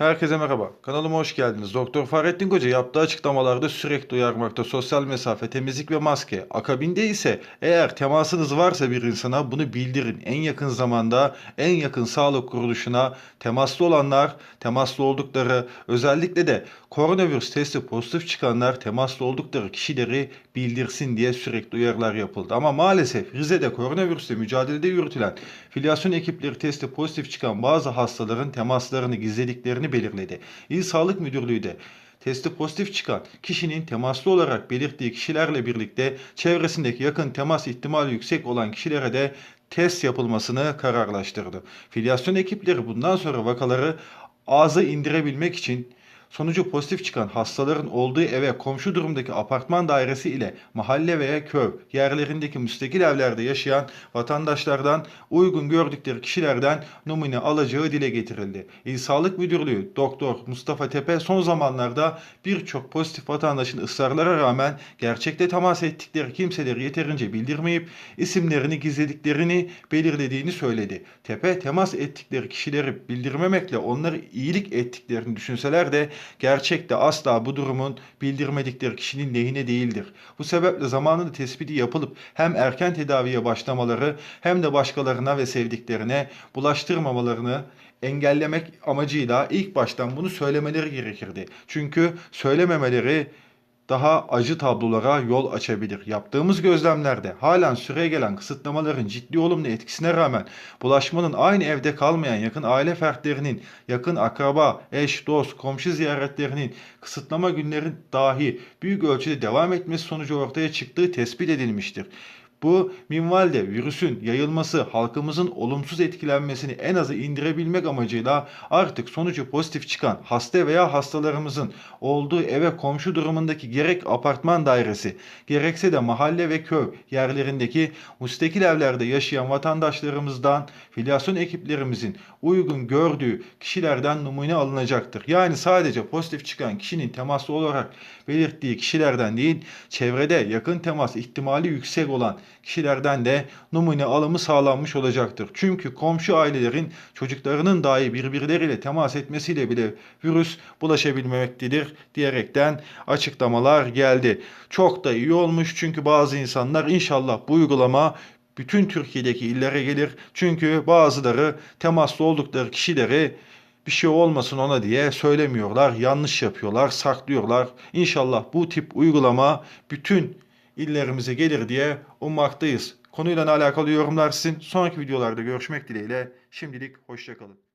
Herkese merhaba. Kanalıma hoş geldiniz. Doktor Fahrettin Koca yaptığı açıklamalarda sürekli uyarmakta sosyal mesafe, temizlik ve maske. Akabinde ise eğer temasınız varsa bir insana bunu bildirin. En yakın zamanda en yakın sağlık kuruluşuna temaslı olanlar, temaslı oldukları, özellikle de koronavirüs testi pozitif çıkanlar temaslı oldukları kişileri bildirsin diye sürekli uyarılar yapıldı. Ama maalesef Rize'de koronavirüsle mücadelede yürütülen filyasyon ekipleri testi pozitif çıkan bazı hastaların temaslarını gizlediklerini belirledi. İl Sağlık Müdürlüğü de testi pozitif çıkan kişinin temaslı olarak belirttiği kişilerle birlikte çevresindeki yakın temas ihtimali yüksek olan kişilere de test yapılmasını kararlaştırdı. Filyasyon ekipleri bundan sonra vakaları ağza indirebilmek için sonucu pozitif çıkan hastaların olduğu eve komşu durumdaki apartman dairesi ile mahalle veya köy yerlerindeki müstakil evlerde yaşayan vatandaşlardan uygun gördükleri kişilerden numune alacağı dile getirildi. İl Sağlık Müdürlüğü Doktor Mustafa Tepe son zamanlarda birçok pozitif vatandaşın ısrarlara rağmen gerçekte temas ettikleri kimseleri yeterince bildirmeyip isimlerini gizlediklerini belirlediğini söyledi. Tepe temas ettikleri kişileri bildirmemekle onları iyilik ettiklerini düşünseler de gerçekte asla bu durumun bildirmedikleri kişinin lehine değildir. Bu sebeple zamanında tespiti yapılıp hem erken tedaviye başlamaları hem de başkalarına ve sevdiklerine bulaştırmamalarını engellemek amacıyla ilk baştan bunu söylemeleri gerekirdi. Çünkü söylememeleri daha acı tablolara yol açabilir. Yaptığımız gözlemlerde halen süreye gelen kısıtlamaların ciddi olumlu etkisine rağmen bulaşmanın aynı evde kalmayan yakın aile fertlerinin, yakın akraba, eş, dost, komşu ziyaretlerinin kısıtlama günlerin dahi büyük ölçüde devam etmesi sonucu ortaya çıktığı tespit edilmiştir. Bu minvalde virüsün yayılması, halkımızın olumsuz etkilenmesini en aza indirebilmek amacıyla artık sonucu pozitif çıkan hasta veya hastalarımızın olduğu eve komşu durumundaki gerek apartman dairesi, gerekse de mahalle ve köy yerlerindeki müstakil evlerde yaşayan vatandaşlarımızdan filyasyon ekiplerimizin uygun gördüğü kişilerden numune alınacaktır. Yani sadece pozitif çıkan kişinin temaslı olarak belirttiği kişilerden değil, çevrede yakın temas ihtimali yüksek olan kişilerden de numune alımı sağlanmış olacaktır. Çünkü komşu ailelerin çocuklarının dahi birbirleriyle temas etmesiyle bile virüs bulaşabilmektedir diyerekten açıklamalar geldi. Çok da iyi olmuş çünkü bazı insanlar inşallah bu uygulama bütün Türkiye'deki illere gelir. Çünkü bazıları temaslı oldukları kişileri bir şey olmasın ona diye söylemiyorlar, yanlış yapıyorlar, saklıyorlar. İnşallah bu tip uygulama bütün illerimize gelir diye ummaktayız. Konuyla alakalı yorumlar sizin. Sonraki videolarda görüşmek dileğiyle. Şimdilik hoşçakalın.